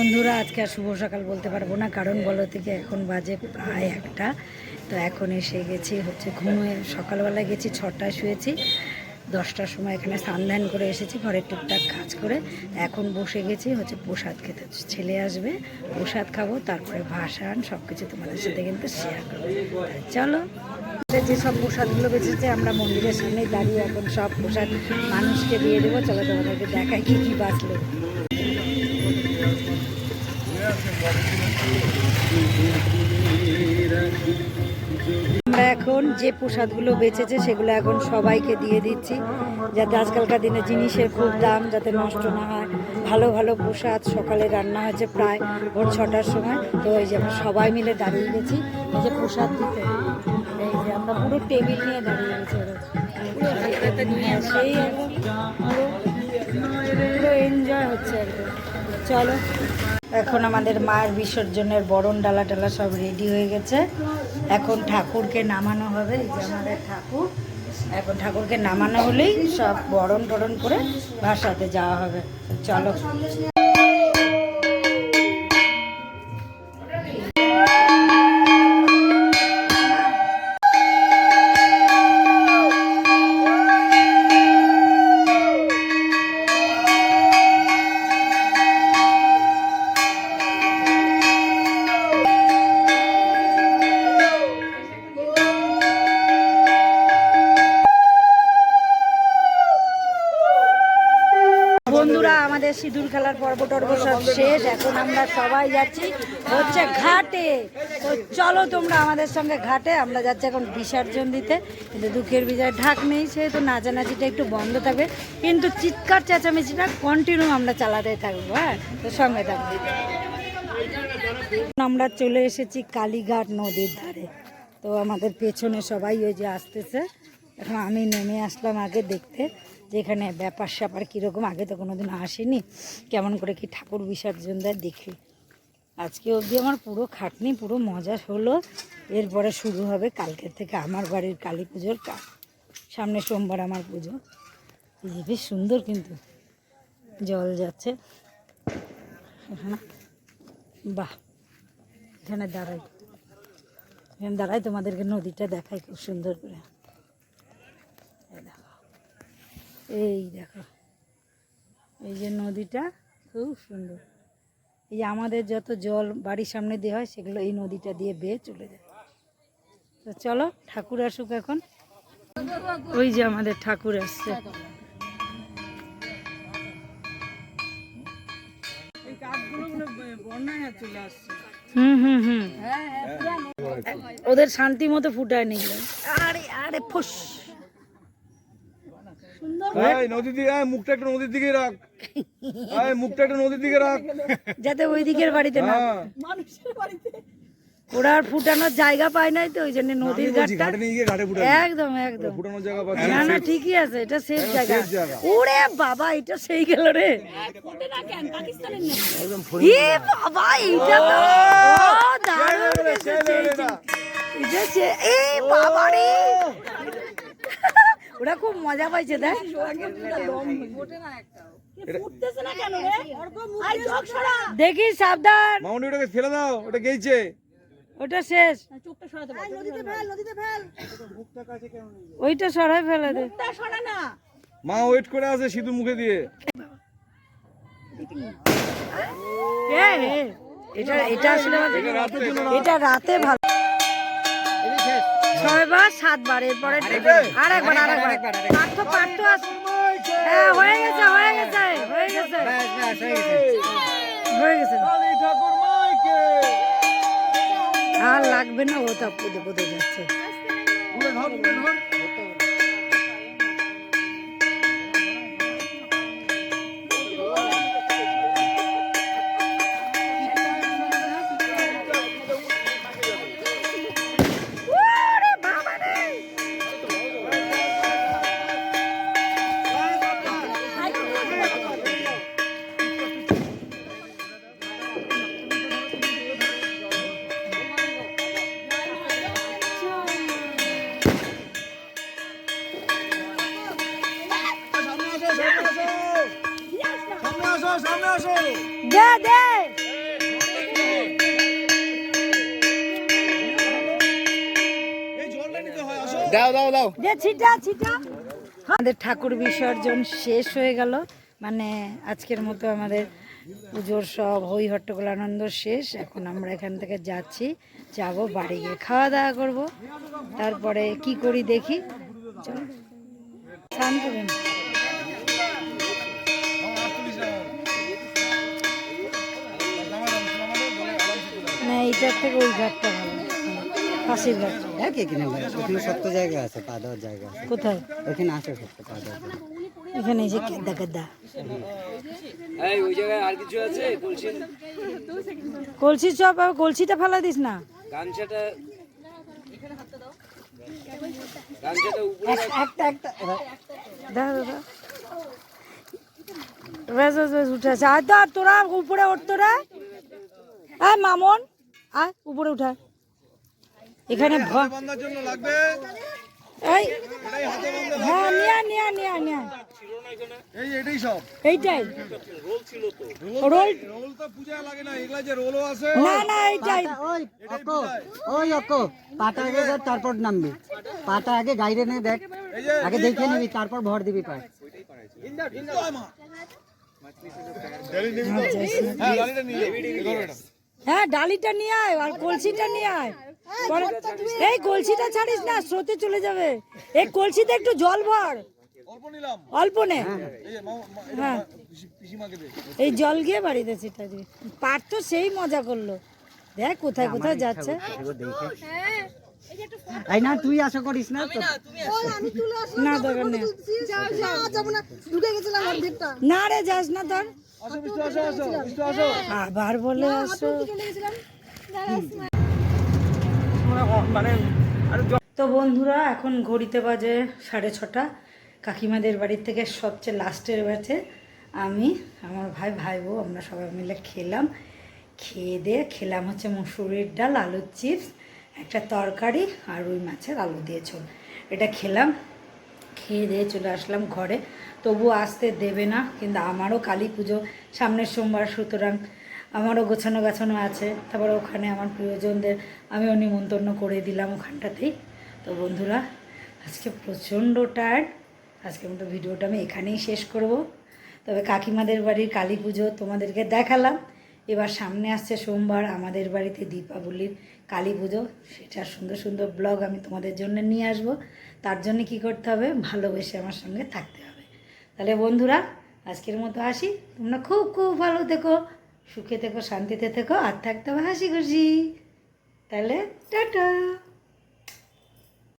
বন্ধুরা, আজকে আর শুভ সকাল বলতে পারব না, কারণ বলো থেকে এখন বাজে প্রায় একটা। তো এখন এসে গেছি, হচ্ছে ঘুমিয়ে সকালবেলায় গেছি, ছটায় শুয়েছি, দশটার সময় এখানে স্নান করে এসেছি ঘরে টুকটাক কাজ করে। এখন বসে গেছি, হচ্ছে প্রসাদ খেতে, ছেলে আসবে, প্রসাদ খাব, তারপরে ভাসান সব কিছু তোমাদের সাথে কিন্তু শেয়ার করব। চলো। যেসব প্রসাদগুলো বেঁচেছে, আমরা মন্দিরের সামনে দাঁড়িয়ে এখন সব প্রসাদ মানুষকে দিয়ে দেবো, চলো তোমাদেরকে দেখাই কী কী বাঁচলো। আমরা এখন যে প্রসাদগুলো বেঁচেছে সেগুলো এখন সবাইকে দিয়ে দিচ্ছি, যাতে আজকালকার দিনে জিনিসের খুব দাম, যাতে নষ্ট না হয়। ভালো ভালো প্রসাদ, সকালে রান্না হয়েছে প্রায় ভোর ছটার সময়। তো এই যে সবাই মিলে দাঁড়িয়ে গেছি, এই যে প্রসাদ দিতে। আমরা পুরো টেবিল নিয়ে দাঁড়িয়ে গেছি সেই পুরো এনজয় হচ্ছে একদম চলো। এখন আমাদের মায়ের বিসর্জনের বরণ ডালা টালা সব রেডি হয়ে গেছে। এখন ঠাকুরকে নামানো হবে, এই যে আমাদের ঠাকুর। এখন ঠাকুরকে নামানো হলেই সব বরণ টরণ করে ভাষাতে যাওয়া হবে। চলো। সিঁদুর খেলার পর্ব টর্ব সব শেষ, এখন আমরা সবাই যাচ্ছি হচ্ছে ঘাটে। তো চলো তোমরা আমাদের সঙ্গে ঘাটে, আমরা যাচ্ছি এখন বিসর্জন দিতে কিন্তু দুঃখের বিজয় ঢাক নেই, সেহেতু নাচানাচিটা একটু বন্ধ থাকবে। কিন্তু চিৎকার চেঁচামেচিটা কন্টিনিউ আমরা চালাতে থাকব হ্যাঁ? তো সঙ্গে থাকব আমরা চলে এসেছি কালীঘাট নদীর ধারে। তো আমাদের পেছনে সবাই ওই যে আসতেছে। এখন আমি নেমে আসলাম আগে দেখতে। যে এখানে ব্যাপার স্যাপার কীরকম, আগে তো কোনো কোনোদিন আসেনি। কেমন করে কি ঠাকুর বিসর্জন দেয় দেখি। আজকে অবধি আমার পুরো খাটনি, পুরো মজা হলো। এরপরে শুরু হবে কালকের থেকে আমার বাড়ির কালী পুজোর কাজ। সামনে সোমবার আমার পুজো। বেশ সুন্দর কিন্তু জল যাচ্ছে। এখানে বাহ, এখানে দাঁড়াই। এখানে দাঁড়াই তোমাদেরকে নদীটা দেখাই খুব সুন্দর করে এই দেখো এই দেখো। এই যে নদীটা খুব সুন্দর। এই আমাদের যত জল বাড়ির সামনে দিয়ে হয় সেগুলো এই নদীটা দিয়ে বেয়ে চলে যায়। তো চলো ঠাকুর আসুক এখন। ওই যে আমাদের ঠাকুর আসছে। হুম হুম হুম। ওদের শান্তি মতো ফুটায় নিল আরে আরে ফুস। নদীর দিকে মুখটা একটু নদীর দিকে রাখ। মুখটা একটু নদীর দিকে রাখ। যাতে ওই দিকের বাড়িতে না হ্যাঁ। ওরা আর ফুটানোর জায়গা পায় নাই তো ওই জন্য নদীর ঘাটটা ঘাটে নিয়ে গিয়ে ঘাটে ফুটে একদম একদম। ফুটানোর জায়গা পাচ্ছি। না না ঠিকই আছে এটা সেফ জায়গা। safe ওরে বাবা এটা সেই গেল রে। এ বাবা তো দারুণ এটা এ বাবা রে। ওরা খুব মজা পাইছে দেখ। দেখি সাবধান। মামুনি ওটাকে ফেলে দাও ওটা গেইছে। ওটা শেষ। ওইটা সরাই ফেলে দে। মা ওয়েট করে আছে সিধু মুখে দিয়ে। এটা এটা আসলে এটা রাতে ভালো ছয়বার সাতবার এরপরে আর একবার আর একবার পার্থ হ্যাঁ হয়ে গেছে হয়ে গেছে হয়ে গেছে। হয়ে গেছে। আর লাগবে না ও তো পুজো পুজো যাচ্ছে দাও দাও দাও। ছিটা ছিটা। আমাদের ঠাকুর বিসর্জন শেষ হয়ে গেল। মানে আজকের মতো আমাদের পুজোর সব হই হট্টগোল আনন্দ শেষ। এখন আমরা এখান থেকে যাচ্ছি। যাব বাড়ি গিয়ে খাওয়া দাওয়া করব। তারপরে কি করি দেখি। চল শান্ত করুন থেকে ওই ঘাটটা ভালো। ফাঁসির ঘাট। একই কিনে ভাই ওখানে সত্য জায়গা আছে পা দেওয়ার জায়গা আছে। কোথায়? ওখানে আছে সত্য পা দেওয়ার এখানে এই যে কেদা কেদা ওই জায়গায় আর কিছু আছে? কলসি? কলসি চপ কলসিটা ফেলা দিস না। গামছাটা একটা একটা দাদা দাদা উঠে আছে। আর তো আর তোরা উপরে ওঠ তোরা। হ্যাঁ মামন। আয় উপরে উঠা। এখানে ভ- বান্ধার জন্য লাগবে। এই হ্যাঁ নিয়া নিয়া নিয়া নিয়া এই এটাই সব। এইটাই। রোল রোল তো পূজা লাগে না এগুলা যে রোলও আছে। না না এইটাই। ওই অকো ওই অকো পাটা আগে দেখ তারপর নামবি। পাটা আগে গাইরে নে দেখ আগে দেখে নিবি তারপর ভর দিবি পায়। হ্যাঁ গাড়িটা নিয়ে ধরো। হ্যাঁ ডালিটা নিয়ে আয় আর কলসিটা নিয়ে আয় পরে- এই কলসিটা ছাড়িস না স্রোতে চলে যাবে এই কলসিতে একটু জল ভর অল্প নিলাম নে হ্যাঁ এই জল গিয়ে বাড়িতে সেটা পার তো সেই মজা করল দেখ কোথায় কোথায় যাচ্ছে এই না তুই আশা করিস না না দরকার নেই না রে যাস না তোর আবার বলে আসো। তো বন্ধুরা এখন ঘড়িতে বাজে সাড়ে ছটা। কাকিমাদের বাড়ির থেকে সবচেয়ে লাস্টের ব্যাচে আমি আমার ভাই ভাই বউ আমরা সবাই মিলে খেলাম। খেয়ে দিয়ে খেলাম হচ্ছে মুসুরির ডাল আলুর চিপস একটা তরকারি আর রুই মাছের আলু দিয়ে ঝোল। এটা খেলাম। খেয়ে দিয়ে চলে আসলাম ঘরে। তবু আসতে দেবে না, কিন্তু আমারও কালী পুজো, সামনের সোমবার সুতরাং আমারও গোছানো গাছানো আছে। তারপরে ওখানে আমার প্রিয়জনদের আমিও নিমন্ত্রণ করে দিলাম ওখানটাতেই। তো বন্ধুরা, আজকে প্রচণ্ড টায়ার্ড। আজকে মতো ভিডিওটা আমি এখানেই শেষ করব। তবে কাকিমাদের বাড়ির কালী পুজো তোমাদেরকে দেখালাম। এবার সামনে আসছে সোমবার আমাদের বাড়িতে দীপাবলির কালী পুজো। সেটা সুন্দর সুন্দর ব্লগ আমি তোমাদের জন্য নিয়ে আসব। তার জন্য কি করতে হবে? ভালোবেসে আমার সঙ্গে থাকতে হবে। তাহলে বন্ধুরা, আজকের মতো আসি। তোমরা খুব খুব ভালো থেকো, সুখে থেকো, শান্তিতে থেকো, আর থাকতে হবে হাসি খুশি। তাহলে টাটা।